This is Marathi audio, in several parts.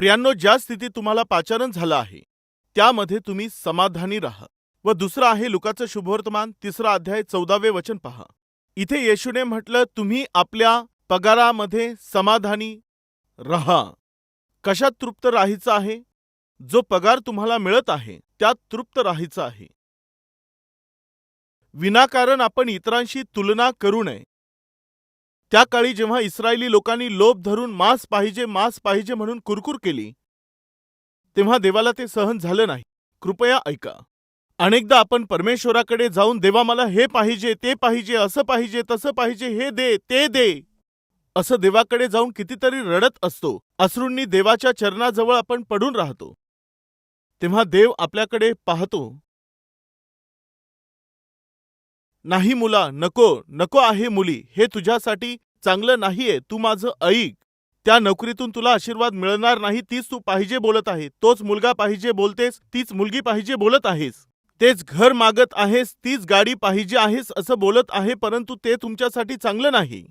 प्रियांनो ज्या स्थितीत तुम्हाला पाचारण झालं आहे त्यामध्ये तुम्ही समाधानी राहा. व दुसरं आहे लुकाचं शुभवर्तमान तिसरा अध्याय चौदावे वचन पहा. इथे येशूने म्हटलं तुम्ही आपल्या पगारामध्ये समाधानी रहा. कशात तृप्त राहायचं आहे? जो पगार तुम्हाला मिळत आहे त्यात तृप्त राहायचं आहे. विनाकारण आपण इतरांशी तुलना करू नये. त्या काळी जेव्हा इस्रायली लोकांनी लोभ धरून मांस पाहिजे मांस पाहिजे म्हणून कुरकुर केली तेव्हा देवाला ते सहन झालं नाही. कृपया ऐका. अनेकदा आपण परमेश्वराकडे जाऊन देवा मला हे पाहिजे ते पाहिजे असं पाहिजे तसं पाहिजे हे दे ते दे असं देवाकडे जाऊन कितीतरी रडत असतो. अश्रूंनी देवाच्या चरणाजवळ आपण पडून राहतो. तेव्हा देव आपल्याकडे पाहतो. नाही मुला नको नको आहे मुली हे तुझ्यासाठी चांगलं नाहीये तू माझं ऐक. त्या नोकरीतून तुला आशीर्वाद मिळणार नाही तीच तू पाहिजे बोलत आहे. तोच मुलगा पाहिजे बोलतेस तीच मुलगी पाहिजे बोलत आहेस. तेच घर मागत आहेस तीच गाडी पाहिजे आहेस असं बोलत आहे परंतु ते तुमच्यासाठी चांगलं नाही.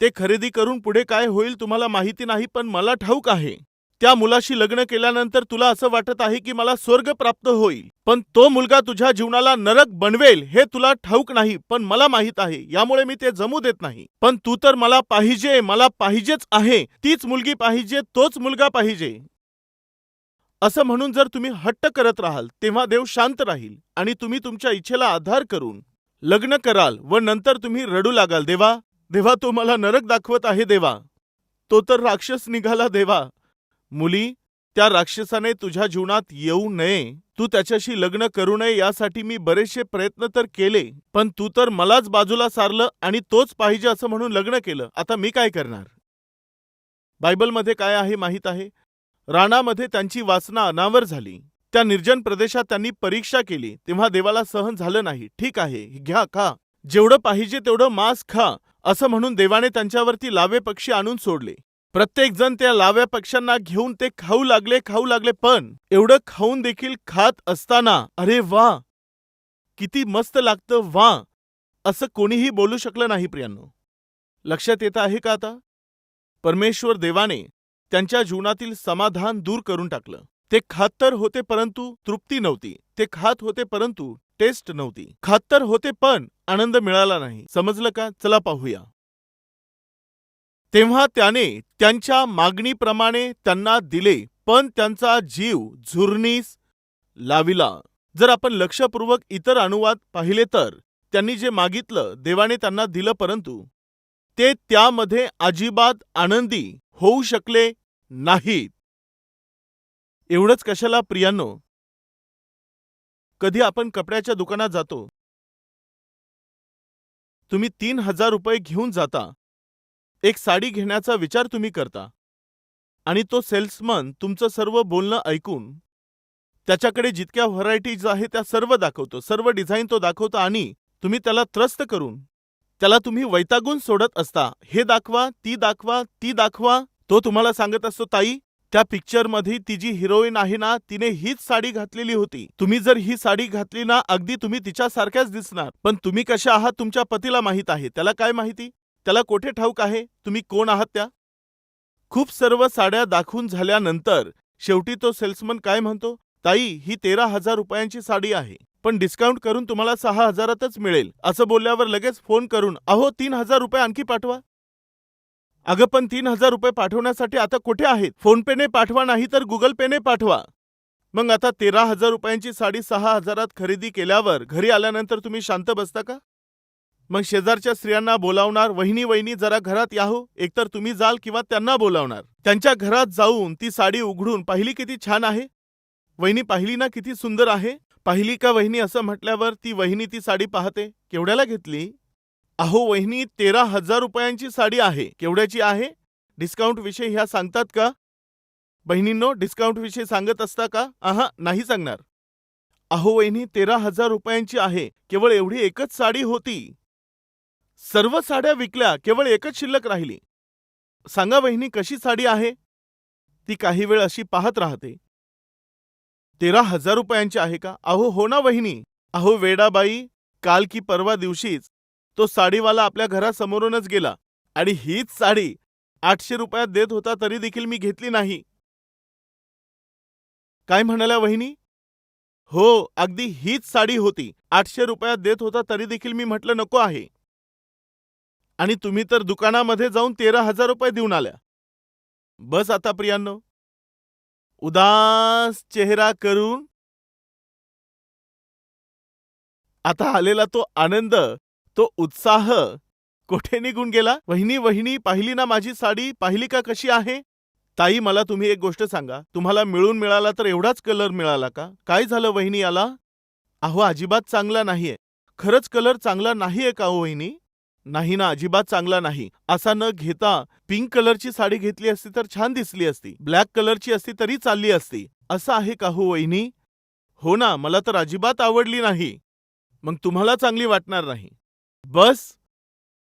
ते खरेदी करून पुढे काय होईल तुम्हाला माहिती नाही पण मला ठाऊक आहे. त्या मुलाशी लग्न केल्यानंतर तुला असं वाटत आहे की मला स्वर्ग प्राप्त होईल? पण तो मुलगा तुझ्या जीवनाला नरक बनवेल हे तुला ठाऊक नाही पण मला माहीत आहे यामुळे मी ते जमू देत नाही. पण तू तर मला पाहिजे मला पाहिजेच आहे तीच मुलगी पाहिजे तोच मुलगा पाहिजे. असं म्हणून जर तुम्ही हट्ट करत राहाल तेव्हा देव शांत राहील आणि तुम्ही तुमच्या इच्छेला आधार करून लग्न कराल व नंतर तुम्ही रडू लागाल. देवा देवा तो मला नरक दाखवत आहे देवा. तो तर राक्षस निघाला देवा. मुली त्या राक्षसाने तुझ्या जीवनात येऊ नये. तू त्याच्याशी लग्न करू नये यासाठी मी बरेचसे प्रयत्न तर केले पण तू तर मलाच बाजूला सारलं आणि तोच पाहिजे असं म्हणून लग्न केलं. आता मी काय करणार? बायबलमध्ये काय आहे माहीत आहे? राणामध्ये त्यांची वासना अनावर झाली. त्या निर्जन प्रदेशात त्यांनी परीक्षा केली. तेव्हा देवाला सहन झालं नाही. ठीक आहे घ्या खा. जेवढं पाहिजे तेवढं मांस खा असं म्हणून देवाने त्यांच्यावरती लावे पक्षी आणून सोडले. प्रत्येक जण त्या लाव्या पक्ष्यांना घेऊन ते खाऊ लागले खाऊ लागले पण एवढं खाऊन देखील खात असताना अरे वा! किती मस्त लागतं वा! असं कोणीही बोलू शकलं नाही प्रियांनो. लक्षात येत आहे का आता? परमेश्वर देवाने त्यांच्या जीवनातील समाधान दूर करून टाकलं. ते खात तर होते परंतु तृप्ती नव्हती. ते खात होते परंतु टेस्ट नव्हती. खात तर होते पण आनंद मिळाला नाही. समजलं का? चला पाहूया. तेव्हा त्याने त्यांच्या मागणीप्रमाणे त्यांना दिले पण त्यांचा जीव झुरणीस लाविला. जर आपण लक्षपूर्वक इतर अनुवाद पाहिले तर त्यांनी जे मागितलं देवाने त्यांना दिलं परंतु ते त्यामध्ये अजिबात आनंदी होऊ शकले नाहीत. एवढंच कशाला प्रियांनो? कधी आपण कपड्याच्या दुकानात जातो? तुम्ही तीन हजार रुपये घेऊन जाता. एक साडी घेण्याचा विचार तुम्ही करता. आणि तो सेल्समन तुमचं सर्व बोलणं ऐकून त्याच्याकडे जितक्या व्हरायटीज आहे त्या सर्व दाखवतो सर्व डिझाईन तो दाखवतो आणि तुम्ही त्याला त्रस्त करून त्याला तुम्ही वैतागून सोडत असता. हे दाखवा ती दाखवा ती दाखवा तो तुम्हाला सांगत असतो ताई त्या पिक्चरमध्ये ती जी हिरोईन आहे ना तिने हीच साडी घातलेली होती. तुम्ही जर ही साडी घातली ना अगदी तुम्ही तिच्यासारख्याच दिसणार. पण तुम्ही कशा आहात तुमच्या पतीला माहीत आहे. त्याला काय माहिती? त्याला कोठे ठाऊक आहे? तुम्ही कोण आहात त्या? खूप सर्व साड्या दाखवून झाल्यानंतर शेवटी तो सेल्समन काय म्हणतो? ताई ही तेरा हजार रुपयांची साडी आहे पण डिस्काउंट करून तुम्हाला सहा हजारातच मिळेल. असं बोलल्यावर लगेच फोन करून अहो तीन हजार रुपये आणखी पाठवा. अगं पण तीन हजार रुपये पाठवण्यासाठी आता कुठे आहेत? फोन पेने पाठवा नाही तर गुगल पेने पाठवा. मग आता तेरा हजार रुपयांची साडी सहा हजारात खरेदी केल्यावर घरी आल्यानंतर तुम्ही शांत बसता का? मग शेजारच्या स्त्रियांना बोलावणार वहिनी वहिनी जरा घरात याहो. एकतर तुम्ही जाल किंवा त्यांना बोलावणार. त्यांच्या घरात जाऊन ती साडी उघडून पाहिली किती छान आहे? वहिनी पाहिली ना किती सुंदर आहे. पाहिली का वहिनी? असं म्हटल्यावर ती वहिनी ती साडी पाहते. केवढ्याला घेतली? अहो वहिनी तेरा हजार रुपयांची साडी आहे. केवढ्याची आहे? डिस्काउंट विषयी ह्या सांगतात का? बहिणींनो डिस्काउंट विषयी सांगत असता का? आहा नाही सांगणार. अहो वहिनी तेरा हजार रुपयांची आहे. केवळ एवढी एकच साडी होती. सर्व साड्या विकल्या केवळ एकच शिल्लक राहिली. सांगा वहिनी कशी साडी आहे? ती काही वेळ अशी पाहत राहते. तेरा हजार रुपयांची आहे का? अहो हो ना वहिनी. अहो वेडाबाई काल की परवा दिवशीच तो साडीवाला आपल्या घरासमोरूनच गेला आणि हीच साडी आठशे रुपयात देत होता तरी देखील मी घेतली नाही. काय म्हणाल्या वहिनी? हो अगदी हीच साडी होती. आठशे रुपयात देत होता तरी देखील मी म्हटलं नको आहे. आणि तुम्ही तर दुकानामध्ये जाऊन तेरा हजार रुपये देऊन आल्या. बस आता प्रियांनो. उदास चेहरा करून. आता आलेला तो आनंद तो उत्साह कोठे निघून गेला? वहिनी वहिनी पाहिली ना माझी साडी? पाहिली का कशी आहे? ताई मला तुम्ही एक गोष्ट सांगा. तुम्हाला मिळून मिळाला तर एवढाच कलर मिळाला का? काय झालं वहिनी याला? अहो अजिबात चांगला नाहीये. खरंच कलर चांगला नाहीये का हो वहिनी? नाही ना अजिबात चांगला नाही. असा न घेता पिंक कलरची साडी घेतली असती तर छान दिसली असती. ब्लॅक कलरची असती तरी चालली असती. असं आहे का हो वहिनी? हो ना मला तर अजिबात आवडली नाही. मग तुम्हाला चांगली वाटणार नाही. बस.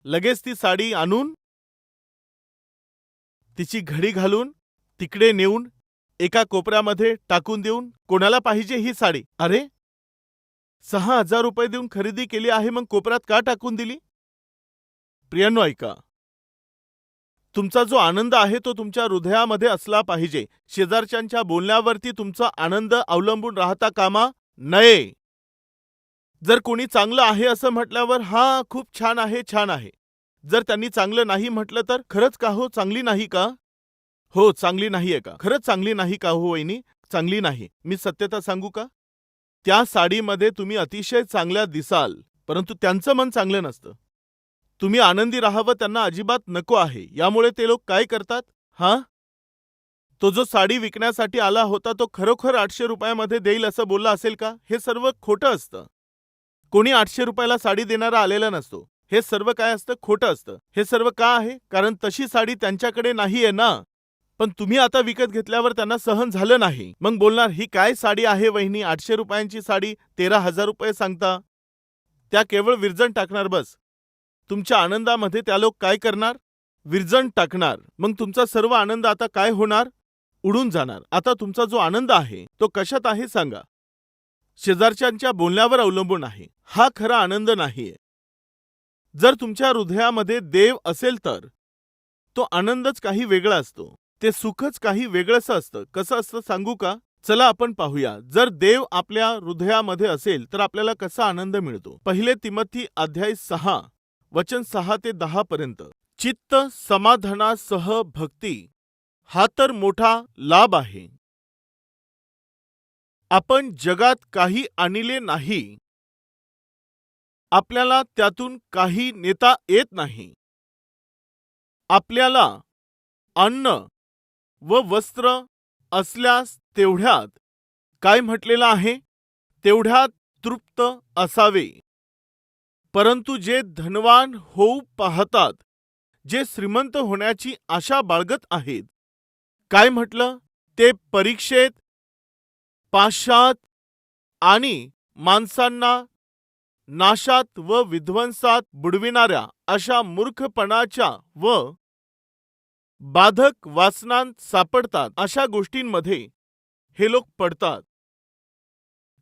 लगेच ती साडी आणून तिची घडी घालून तिकडे नेऊन एका कोपऱ्यामध्ये टाकून देऊन कोणाला पाहिजे ही साडी? अरे! सहा हजार रुपये देऊन खरेदी केली आहे मग कोपऱ्यात का टाकून दिली? प्रियांनो ऐका. तुमचा जो आनंद आहे तो तुमच्या हृदयामध्ये असला पाहिजे. शेजारच्यांच्या बोलण्यावरती तुमचा आनंद अवलंबून राहता कामा नये. जर कोणी चांगलं आहे असं म्हटल्यावर हा खूप छान आहे छान आहे. जर त्यांनी चांगलं नाही म्हटलं तर खरंच का हो चांगली नाही का? हो चांगली नाहीये का? खरंच चांगली नाही का हो वहिनी? चांगली नाही. मी सत्यता सांगू का? त्या साडीमध्ये तुम्ही अतिशय चांगल्या दिसाल. परंतु त्यांचं मन चांगलं नसतं. तुम्ही आनंदी राहावं त्यांना अजिबात नको आहे. यामुळे ते लोक काय करतात? हा? तो जो साडी विकण्यासाठी आला होता तो खरोखर आठशे रुपयामध्ये देईल असं बोलला असेल का? हे सर्व खोटं असतं. कोणी आठशे रुपयाला साडी देणारा आलेला नसतो. हे सर्व काय असतं? खोटं असतं. हे सर्व का आहे? कारण तशी साडी त्यांच्याकडे नाहीये ना. पण तुम्ही आता विकत घेतल्यावर त्यांना सहन झालं नाही. मग बोलणार ही काय साडी आहे वहिनी? आठशे रुपयांची साडी तेरा हजार रुपये सांगता. त्या केवळ विरजण टाकणार बस. तुमच्या आनंदामध्ये त्या लोक काय करणार? विरजण टाकणार. मग तुमचा सर्व आनंद आता काय होणार? उडून जाणार. आता तुमचा जो आनंद आहे तो कशात आहे सांगा. शेजारच्यांच्या बोलण्यावर अवलंबून आहे. हा खरा आनंद नाहीये. जर तुमच्या हृदयामध्ये देव असेल तर तो आनंदच काही वेगळा असतो. ते सुखच काही वेगळंच असतं. कसं असतं सांगू का? चला आपण पाहूया. जर देव आपल्या हृदयामध्ये असेल तर आपल्याला कसा आनंद मिळतो? पहिले तिमथी अध्याय सहा. वचन सहा ते दहा पर्यंत. चित्त समाधानासह भक्ती हा तर मोठा लाभ आहे. आपण जगात काही आणले नाही. आपल्याला त्यातून काही नेता येत नाही. आपल्याला अन्न व वस्त्र असल्यास तेवढ्यात काय म्हटलेलं आहे? तेवढ्यात तृप्त असावे. परंतु जे धनवान होऊ पाहतात जे श्रीमंत होण्याची आशा बाळगत आहेत. काय म्हटलं? ते परीक्षेत पाशात आणि माणसांना नाशात व विध्वंसात बुडविणाऱ्या अशा मूर्खपणाच्या व बाधक वासनांत सापडतात अशा गोष्टींमध्ये हे लोक पडतात.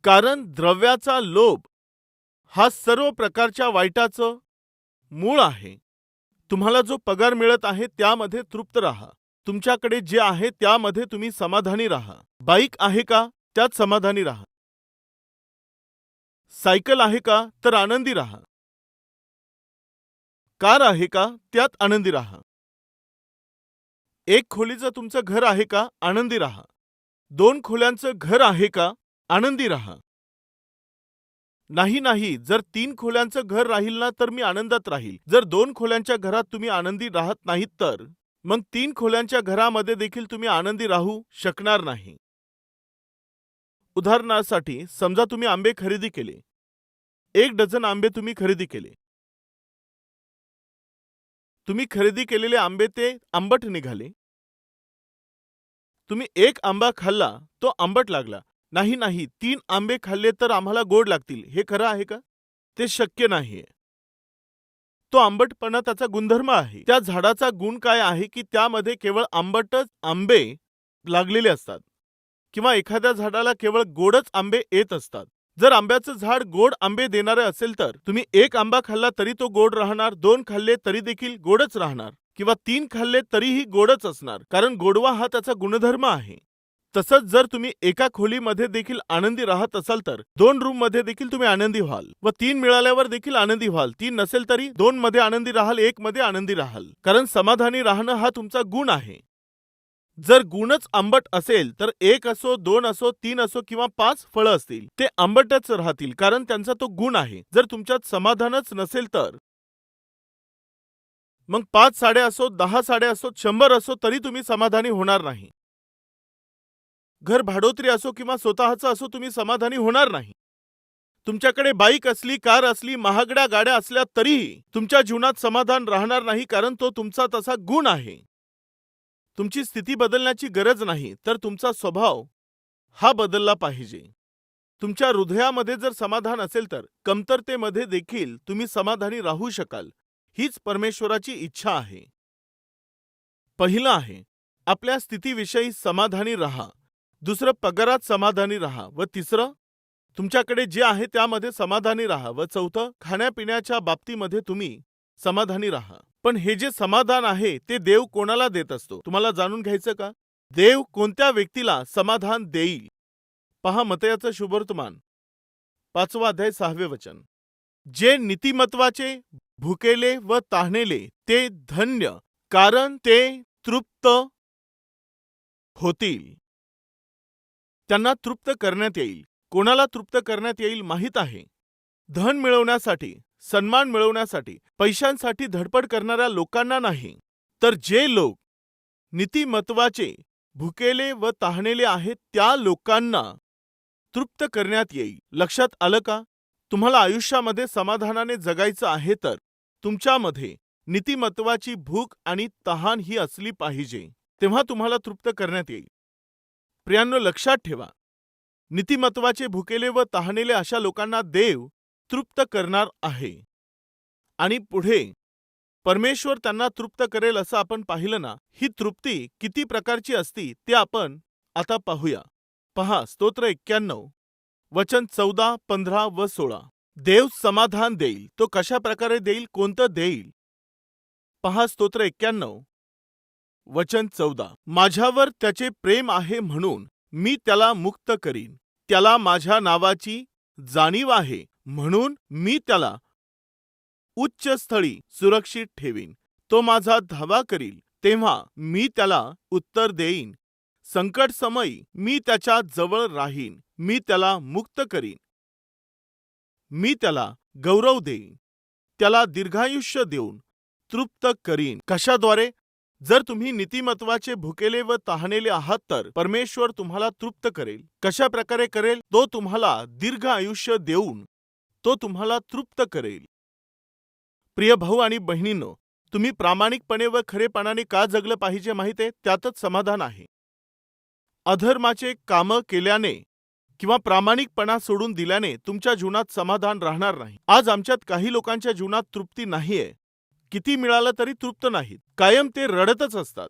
कारण द्रव्याचा लोभ हा सर्व प्रकारच्या वाईटाचं मूळ आहे. तुम्हाला जो पगार मिळत आहे त्यामध्ये तृप्त राहा. तुमच्याकडे जे आहे त्यामध्ये तुम्ही समाधानी राहा. बाईक आहे का? त्यात समाधानी राहा. सायकल आहे का? तर आनंदी राहा. कार आहे का? त्यात आनंदी राहा. एक खोलीचं तुमचं घर आहे का? आनंदी राहा. दोन खोल्यांचं घर आहे का? आनंदी राहा. नाही नाही जर तीन खोल्यांचं घर राहील ना तर मी आनंदात राहील. जर दोन खोल्यांच्या घरात तुम्ही आनंदी राहत नाहीत तर? मग तीन खोल्यांच्या घरामध्ये देखील तुम्ही आनंदी राहू शकणार नाही. उदाहरणासाठी समजा तुम्ही आंबे खरेदी केले. एक डझन आंबे तुम्ही खरेदी केले. तुम्ही खरेदी केलेले आंबे ते आंबट निघाले. तुम्ही एक आंबा खाल्ला तो आंबट लागला. नाही नाही तीन आंबे खाल्ले तर आम्हाला गोड लागतील. हे खरं आहे का? ते शक्य नाहीये. तो आंबटपणा त्याचा गुणधर्म आहे. त्या झाडाचा गुण काय आहे की त्यामध्ये केवळ आंबटच आंबे लागलेले असतात किंवा एखाद्या झाडाला केवळ गोडच आंबे येत असतात. जर आंब्याचं झाड गोड आंबे देणारे असेल तर तुम्ही एक आंबा खाल्ला तरी तो गोड राहणार दोन खाल्ले तरी देखील गोडच राहणार किंवा तीन खाल्ले तरीही गोडच असणार. कारण गोडवा हा त्याचा गुणधर्म आहे. तसंच जर तुम्ही एका खोलीमध्ये देखील आनंदी राहत असाल तर दोन रूममध्ये देखील तुम्ही आनंदी व्हाल व तीन मिळाल्यावर देखील आनंदी व्हाल. तीन नसेल तरी दोन मध्ये आनंदी राहाल एक मध्ये आनंदी राहाल. कारण समाधानी राहणं हा तुमचा गुण आहे. जर गुणच आंबट असेल तर एक असो दोन असो तीन असो किंवा पाच फळं असतील ते आंबटच राहतील कारण त्यांचा तो गुण आहे. जर तुमच्यात समाधानच नसेल तर. मग पाच साड्या असो दहा साड्या असो शंभर असो तरी तुम्ही समाधानी होणार नाही. घर भाडोत्री असो किंवा स्वतःचं असो तुम्ही समाधानी होणार नाही. तुमच्याकडे बाईक असली कार असली महागड्या गाड्या असल्या तरीही तुमच्या जीवनात समाधान राहणार नाही कारण तो तुमचा तसा गुण आहे. तुमची स्थिती बदलण्याची गरज नाही तर तुमचा स्वभाव हा बदलला पाहिजे. तुमच्या हृदयामध्ये जर समाधान असेल तर कमतरतेमध्ये देखील तुम्ही समाधानी राहू शकाल हीच परमेश्वराची इच्छा आहे. पहिलं आहे आपल्या स्थितीविषयी समाधानी राहा. दुसरं पगारात समाधानी राहा व तिसरं तुमच्याकडे जे आहे त्यामध्ये समाधानी राहा व चौथं खाण्यापिण्याच्या बाबतीमध्ये तुम्ही समाधानी राहा. पण हे जे समाधान आहे ते देव कोणाला देत असतो? तुम्हाला जाणून घ्यायचं का? देव कोणत्या व्यक्तीला समाधान देईल? पहा मतयाचं शुभवर्तमान पाचवा अध्याय सहावे वचन. जे नीतिमत्वाचे भुकेले व ताहनेले ते धन्य कारण ते तृप्त होतील. त्यांना तृप्त करण्यात येईल. कोणाला तृप्त करण्यात येईल माहीत आहे. धन मिळवण्यासाठी सन्मान मिळवण्यासाठी पैशांसाठी धडपड करणाऱ्या लोकांना नाही. तर जे लोक नीतिमत्वाचे भुकेले व ताहणेले आहेत त्या लोकांना तृप्त करण्यात येईल. लक्षात आलं का? तुम्हाला आयुष्यामध्ये समाधानाने जगायचं आहे तर तुमच्यामध्ये नीतिमत्वाची भूक आणि तहान ही असली पाहिजे. तेव्हा तुम्हाला तृप्त करण्यात येईल. प्रियांनो लक्षात ठेवा. नीतिमत्वाचे भुकेले व तहानेले अशा लोकांना देव तृप्त करणार आहे. आणि पुढे परमेश्वर त्यांना तृप्त करेल असं आपण पाहिलं ना ही तृप्ती किती प्रकारची असती ते आपण आता पाहूया. पहा स्तोत्र एक्क्याण्णव. वचन चौदा पंधरा व सोळा. देव समाधान देईल. तो कशा प्रकारे देईल? कोणतं देईल? पहा स्तोत्र एक्क्याण्णव. वचन चौदा. माझ्यावर त्याचे प्रेम आहे म्हणून मी त्याला मुक्त करीन. त्याला माझ्या नावाची जाणीव आहे म्हणून मी त्याला उच्च स्थळी सुरक्षित ठेवीन. तो माझा धावा करील तेव्हा मी त्याला उत्तर देईन. संकट समयी मी त्याच्याजवळ राहीन. मी त्याला मुक्त करीन. मी त्याला गौरव देईन. त्याला दीर्घायुष्य देऊन तृप्त करीन. कशाद्वारे? जर तुम्ही नीतिमत्वाचे भुकेले व तहानेले आहात तर परमेश्वर तुम्हाला तृप्त करेल. कशा प्रकारे करेल? तो तुम्हाला दीर्घ आयुष्य देऊन तो तुम्हाला तृप्त करेल. प्रिय भाऊ आणि बहिणींनो तुम्ही प्रामाणिकपणे व खरेपणाने का जगलं पाहिजे माहितीये त्यातच समाधान आहे. अधर्माचे कामं केल्याने किंवा प्रामाणिकपणा सोडून दिल्याने तुमच्या जीवनात समाधान राहणार नाही. आज आमच्यात काही लोकांच्या जीवनात तृप्ती नाहीये. किती मिळालं तरी तृप्त नाहीत. कायम ते रडतच असतात.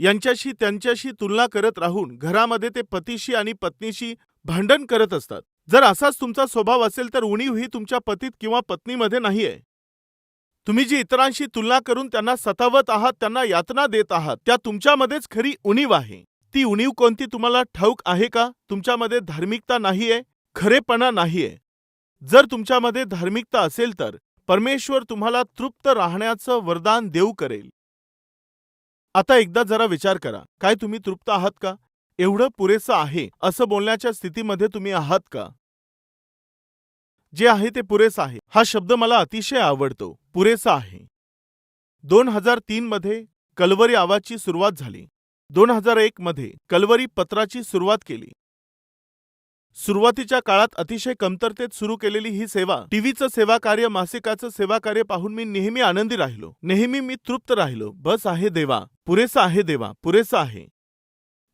यांच्याशी त्यांच्याशी तुलना करत राहून घरामध्ये ते पतीशी आणि पत्नीशी भांडण करत असतात. जर असाच तुमचा स्वभाव असेल तर उणीव ही तुमच्या पतीत किंवा पत्नीमध्ये नाहीये. तुम्ही जी इतरांशी तुलना करून त्यांना सतावत आहात त्यांना यातना देत आहात त्या तुमच्यामध्येच खरी उणीव आहे. ती उणीव कोणती तुम्हाला ठाऊक आहे का? तुमच्यामध्ये धार्मिकता नाहीये खरेपणा नाहीये. जर तुमच्यामध्ये धार्मिकता असेल तर परमेश्वर तुम्हाला तृप्त राहण्याचं वरदान देऊ करेल. आता एकदा जरा विचार करा काय तुम्ही तृप्त आहात का? एवढं पुरेसं आहे असं बोलण्याच्या स्थितीमध्ये तुम्ही आहात का? जे आहे ते पुरेसं आहे. हा शब्द मला अतिशय आवडतो पुरेसा आहे. दोन हजार तीन मध्ये कलवरी आवाजची सुरुवात झाली. दोन हजार एक मध्ये कलवरी पत्राची सुरुवात केली. सुरुवातीच्या काळात अतिशय कमतरतेत सुरू केलेली ही सेवा टीव्हीचं सेवा कार्य मासिकाचं सेवा कार्य पाहून मी नेहमी आनंदी राहिलो. नेहमी मी तृप्त राहिलो. बस आहे देवा. पुरेसा आहे देवा. पुरेसा आहे.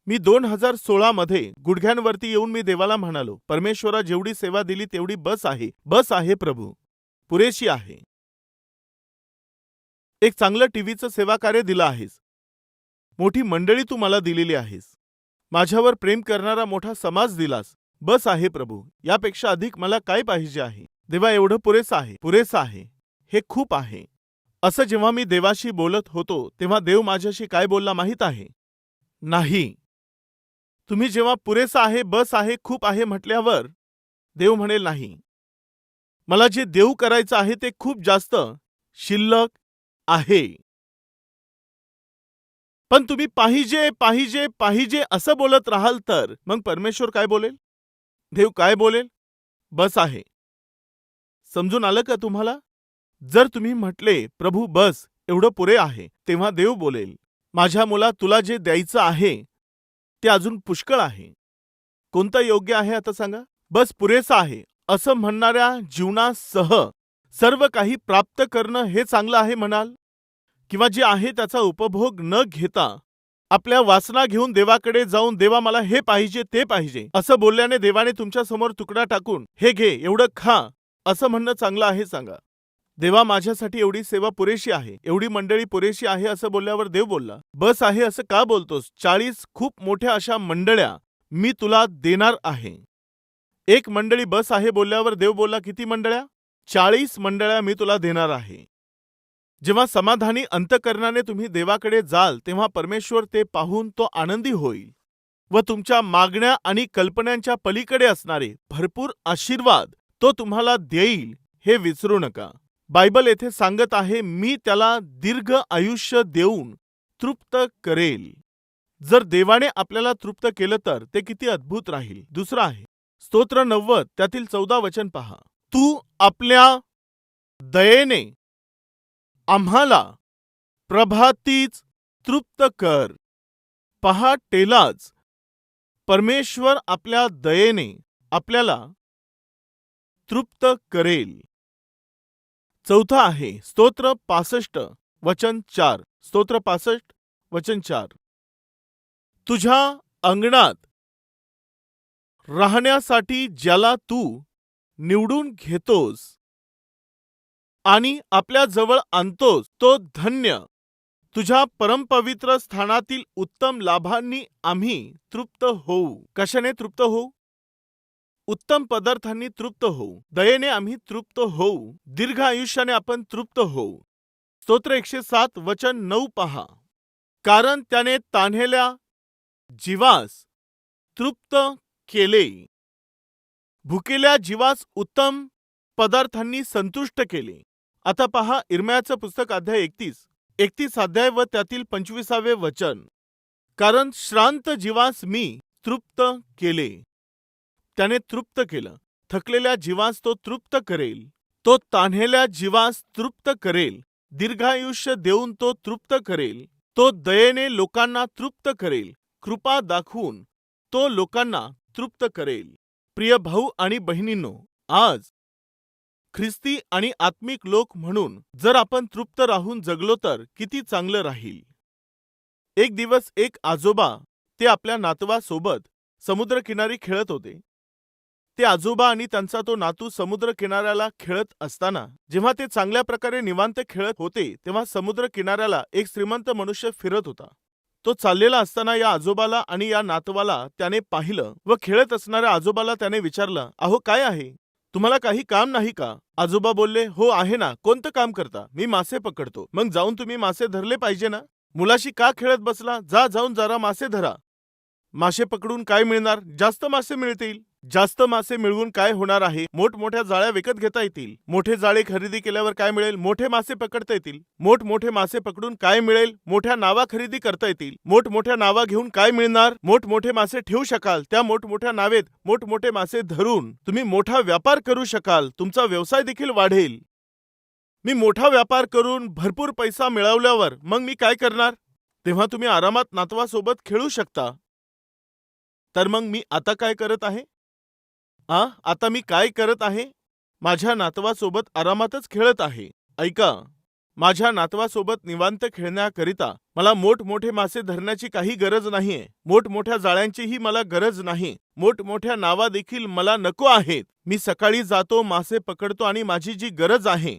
मी दोन हजार सोळा मध्ये गुडघ्यांवरती येऊन मी देवाला म्हणालो परमेश्वरा जेवढी सेवा दिली तेवढी बस आहे. बस आहे प्रभू. पुरेशी आहे. एक चांगलं टीव्हीचं सेवा कार्य दिलं आहेस. मोठी मंडळी तू मला दिलेली आहेस. माझ्यावर प्रेम करणारा मोठा समाज दिलास. बस आहे प्रभू यापेक्षा अधिक मला काय पाहिजे आहे? देवा एवढं पुरेसं आहे पुरेसं आहे हे खूप आहे. असं जेव्हा मी देवाशी बोलत होतो तेव्हा देव माझ्याशी काय बोलला माहीत आहे? नाही. तुम्ही जेव्हा पुरेसा आहे बस आहे खूप आहे म्हटल्यावर देव म्हणेल नाही. मला जे देऊ करायचं आहे ते खूप जास्त शिल्लक आहे. पण तुम्ही पाहिजे पाहिजे पाहिजे असं बोलत राहाल तर मग परमेश्वर काय बोलेल? देव काय बोलेल? बस आहे. समजून आलं का तुम्हाला? जर तुम्ही म्हटले प्रभू बस एवढं पुरे आहे तेव्हा देव बोलेल माझ्या मुला तुला जे द्यायचं आहे ते अजून पुष्कळ आहे. कोणतं योग्य आहे आता सांगा? बस पुरेसं आहे. असं म्हणणाऱ्या जीवनासह सर्व काही प्राप्त करणं हे चांगलं आहे म्हणाल. किंवा जे आहे त्याचा उपभोग न घेता आपल्या वासना घेऊन देवाकडे जाऊन देवा मला हे पाहिजे ते पाहिजे. असं बोलल्याने देवाने तुमच्यासमोर तुकडा टाकून हे घे एवढं खा. असं म्हणणं चांगलं आहे सांगा. देवा माझ्यासाठी एवढी सेवा पुरेशी आहे एवढी मंडळी पुरेशी आहे असं बोलल्यावर देव बोलला. बस आहे असं का बोलतोस? चाळीस खूप मोठ्या अशा मंडळ्या मी तुला देणार आहे. एक मंडळी बस आहे बोलल्यावर देव बोलला किती मंडळ्या? चाळीस मंडळ्या मी तुला देणार आहे. जेव्हा समाधानी अंतकरणाने तुम्ही देवाकडे जाल तेव्हा परमेश्वर ते पाहून तो आनंदी होईल. व तुमच्या मागण्या आणि कल्पनांच्या पलीकडे असणारे भरपूर आशीर्वाद तो तुम्हाला देईल हे विसरू नका. बायबल येथे सांगत आहे मी त्याला दीर्घ आयुष्य देऊन तृप्त करेल. जर देवाने आपल्याला तृप्त केलं तर ते किती अद्भुत राहील. दुसरं आहे स्तोत्र नव्वद त्यातील चौदा वचन पहा. तू आपल्या दयेने आम्हाला प्रभातीच तृप्त कर. पहाटेलाच परमेश्वर आपल्या दयेने आपल्याला तृप्त करेल. चौथा आहे स्तोत्र पासष्ट वचन चार. स्तोत्र पासष्ट वचन चार. तुझ्या अंगणात राहण्यासाठी ज्याला तू निवडून घेतोस आणि आपल्या जवळ आणतोस तो धन्य. तुझ्या परमपवित्र स्थानातील उत्तम लाभांनी आम्ही तृप्त होऊ. कशाने तृप्त होऊ? उत्तम पदार्थांनी तृप्त होऊ. दयेने आम्ही तृप्त होऊ. दीर्घ आयुष्याने आपण तृप्त होऊ. स्तोत्र एकशे सात वचन नऊ पहा. कारण त्याने तान्हेल्या जीवास तृप्त केले. भुकेल्या जीवास उत्तम पदार्थांनी संतुष्ट केले. आता पहा इरमयाचं पुस्तक अध्याय एकतीस. एकतीस अध्याय व त्यातील पंचवीसावे वचन. कारण श्रांत जीवास मी तृप्त केले. त्याने तृप्त केलं. थकलेल्या जीवास तो तृप्त करेल. तो तान्हेल्या जीवास तृप्त करेल. दीर्घायुष्य देऊन तो तृप्त करेल. तो दयेने लोकांना तृप्त करेल. कृपा दाखवून तो लोकांना तृप्त करेल. प्रिय भाऊ आणि बहिणींनो आज ख्रिस्ती आणि आत्मिक लोक म्हणून जर आपण तृप्त राहून जगलो तर किती चांगलं राहील. एक दिवस एक आजोबा ते आपल्या नातवासोबत समुद्रकिनारी खेळत होते. ते आजोबा आणि त्यांचा तो नातू समुद्र किनाऱ्याला खेळत असताना जेव्हा ते चांगल्या प्रकारे निवांत खेळत होते तेव्हा समुद्र किनाऱ्याला एक श्रीमंत मनुष्य फिरत होता. तो चाललेला असताना या आजोबाला आणि या नातवाला त्याने पाहिलं व खेळत असणाऱ्या आजोबाला त्याने विचारलं अहो काय आहे? तुम्हाला काही काम नाही का? आजोबा बोलले हो आहे ना. कोणतं काम करता? मी मासे पकडतो. मग जाऊन तुम्ही मासे धरले पाहिजे ना? मुलाशी का खेळत बसला? जा जाऊन जरा मासे धरा. मासे पकडून काय मिळणार? जास्त मासे मिळतील. जास्त मासे मिळवून काय होणार आहे? मोठमोठ्या जाळ्या विकत घेता येतील. मोठे जाळे खरेदी केल्यावर काय मिळेल? मोठे मासे पकडता येतील. मोठमोठे मासे पकडून काय मिळेल? मोठ्या नावा खरेदी करता येतील. मोठमोठ्या नावा घेऊन काय मिळणार? मोठमोठे मासे ठेवू शकाल. त्या मोठमोठ्या नावेत मोठमोठे मासे धरून तुम्ही मोठा व्यापार करू शकाल. तुमचा व्यवसाय देखील वाढेल. मी मोठा व्यापार करून भरपूर पैसा मिळवल्यावर मग मी काय करणार? तेव्हा तुम्ही आरामात नातवासोबत खेळू शकता. तर मग मी आता काय करत आहे? हा आता मी काय करत आहे? माझ्या नातवासोबत आरामातच खेळत आहे. ऐका. माझ्या नातवासोबत निवांत खेळण्याकरिता मला मोठमोठे मासे धरण्याची काही गरज नाहीये. मोठमोठ्या जाळ्यांचीही मला गरज नाही. मोठमोठ्या नावा देखील मला नको आहेत. मी सकाळी जातो मासे पकडतो आणि माझी जी गरज आहे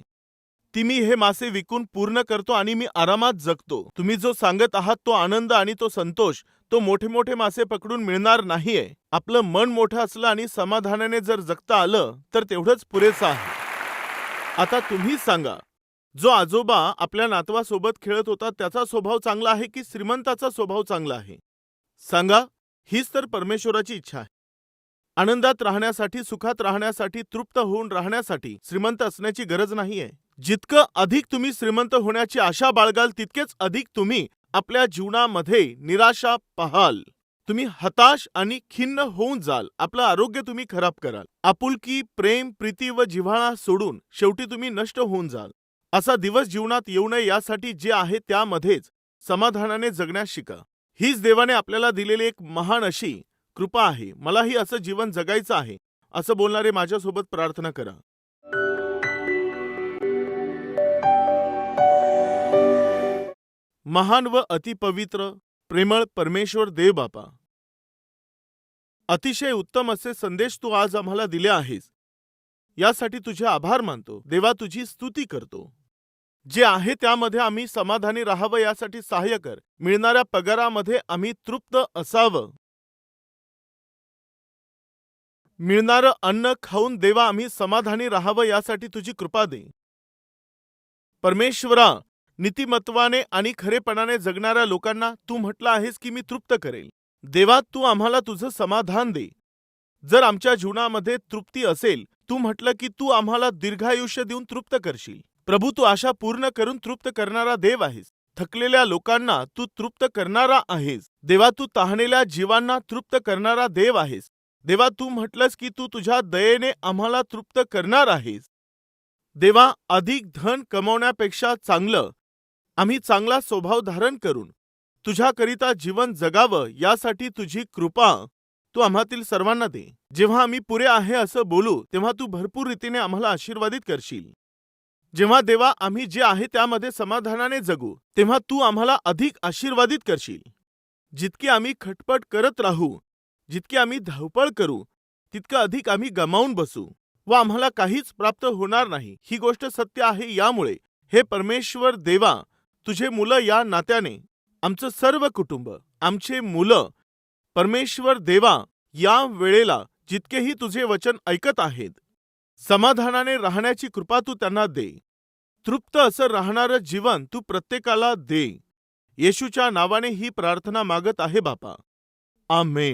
ती मी हे मासे विकून पूर्ण करतो आणि मी आरामात जगतो. तुम्ही जो सांगत आहात तो आनंद आणि तो संतोष. तो मोठे मोठे मासे पकडून मिळणार नाहीये. आपलं मन मोठं असलं आणि समाधानाने जर जगता आलं तर तेवढंच पुरेसं आहे. आता तुम्ही सांगा जो आजोबा आपल्या नातवासोबत खेळत होता त्याचा स्वभाव चांगला आहे की श्रीमंताचा स्वभाव चांगला आहे? सांगा हीच तर परमेश्वराची इच्छा आहे. आनंदात राहण्यासाठी सुखात राहण्यासाठी तृप्त होऊन राहण्यासाठी श्रीमंत असण्याची गरज नाहीये. जितकं अधिक तुम्ही श्रीमंत होण्याची आशा बाळगाल तितकेच अधिक तुम्ही आपल्या जीवनामध्ये निराशा पाहाल. तुम्ही हताश आणि खिन्न होऊन जाल. आपलं आरोग्य तुम्ही खराब कराल. आपुलकी प्रेम प्रीती व जिव्हाळा सोडून शेवटी तुम्ही नष्ट होऊन जाल. असा दिवस जीवनात येऊ नये यासाठी जे आहे त्यामध्येच समाधानाने जगण्यास शिका. हीच देवाने आपल्याला दिलेली एक महान अशी कृपा आहे. मलाही असं जीवन जगायचं आहे. असं बोलणारे माझ्यासोबत प्रार्थना करा. महान व अतिपवित्र प्रेमळ परमेश्वर देव बापा. अतिशय उत्तम असे संदेश तू आज आम्हाला दिले आहेस. यासाठी तुझे आभार मानतो. देवा तुझी स्तुती करतो. जे आहे त्यामध्ये आम्ही समाधानी राहावं यासाठी सहाय्य कर. मिळणाऱ्या पगारामध्ये आम्ही तृप्त असावं. मिळणारं अन्न खाऊन देवा आम्ही समाधानी राहावं यासाठी तुझी कृपा दे. परमेश्वरा नीतिमत्वाने आणि खरेपणाने जगणाऱ्या लोकांना तू म्हटलं आहेस की मी तृप्त करेल. देवा तू आम्हाला तुझं समाधान दे. जर आमच्या जीवनामध्ये तृप्ती असेल तू म्हटलं की तू आम्हाला दीर्घायुष्य देऊन तृप्त करशील. प्रभू तू आशा पूर्ण करून तृप्त करणारा देव आहेस. थकलेल्या लोकांना तू तृप्त करणारा आहेस. देवा तू तहानेल्या जीवांना तृप्त करणारा देव आहेस. देवा तू म्हटलंस की तू तुझ्या दयेने आम्हाला तृप्त करणार आहेस. देवा अधिक धन कमवण्यापेक्षा चांगलं आम्ही चांगला स्वभाव धारण करून तुझ्याकरिता जीवन जगावं यासाठी तुझी कृपा तू आम्हातील सर्वांना दे. जेव्हा आम्ही पुरे आहे असं बोलू तेव्हा तू भरपूर रीतीने आम्हाला आशीर्वादित करशील. जेव्हा देवा आम्ही जे आहे त्यामध्ये समाधानाने जगू तेव्हा तू आम्हाला अधिक आशीर्वादित करशील. जितकी आम्ही खटपट करत राहू जितकी आम्ही धावपळ करू तितकं अधिक आम्ही गमावून बसू व आम्हाला काहीच प्राप्त होणार नाही. ही गोष्ट सत्य आहे यामुळे. हे परमेश्वर देवा तुझे मुलं या नात्याने आमचं सर्व कुटुंब आमचे मुलं परमेश्वर देवा या वेळेला जितकेही तुझे वचन ऐकत आहेत समाधानाने राहण्याची कृपा तू त्यांना दे. तृप्त असं राहणारं जीवन तू प्रत्येकाला दे. येशूच्या नावाने ही प्रार्थना मागत आहे बापा. आमेन.